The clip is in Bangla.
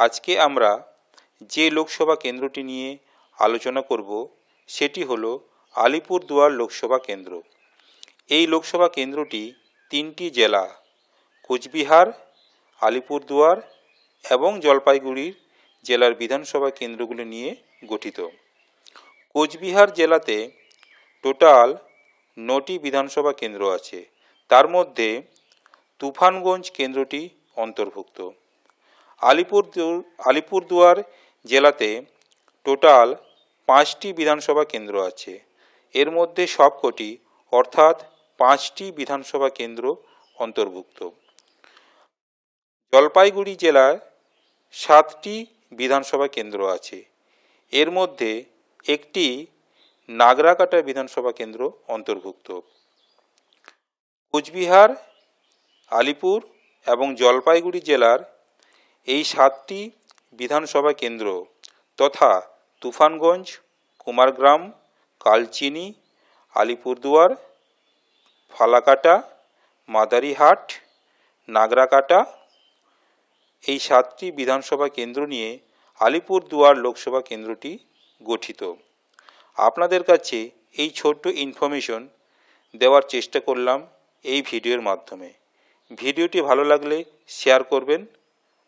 আজকে আমরা যে লোকসভা কেন্দ্রটি নিয়ে আলোচনা করব, সেটি হল আলিপুরদুয়ার লোকসভা কেন্দ্র। এই লোকসভা কেন্দ্রটি তিনটি জেলা, কোচবিহার, আলিপুরদুয়ার এবং জলপাইগুড়ির জেলার বিধানসভা কেন্দ্রগুলি নিয়ে গঠিত। কোচবিহার জেলাতে টোটাল নটি বিধানসভা কেন্দ্র আছে। তার মধ্যে তুফানগঞ্জ কেন্দ্রটি অন্তর্ভুক্ত। আলিপুরদুয়ার আলিপুরদুয়ার জেলাতে টোটাল পাঁচটি বিধানসভা কেন্দ্র আছে। এর মধ্যে সবকটি, অর্থাৎ পাঁচটি বিধানসভা কেন্দ্র অন্তর্ভুক্ত। জলপাইগুড়ি জেলার সাতটি বিধানসভা কেন্দ্র আছে। এর মধ্যে একটি নাগরাকাটা বিধানসভা কেন্দ্র অন্তর্ভুক্ত। কোচবিহার, আলিপুর এবং জলপাইগুড়ি জেলার এই সাতটি বিধানসভা কেন্দ্র তথা তুফানগঞ্জ, কুমারগ্রাম, কালচিনি, আলিপুরদুয়ার, ফালাকাটা, মাদারিহাট, নাগরাকাটা এই সাতটি বিধানসভা কেন্দ্র নিয়ে আলিপুরদুয়ার লোকসভা কেন্দ্রটি গঠিত। আপনাদের কাছে এই ছোট্ট ইনফরমেশন দেওয়ার চেষ্টা করলাম এই ভিডিওর মাধ্যমে। ভিডিওটি ভালো লাগলে শেয়ার করবেন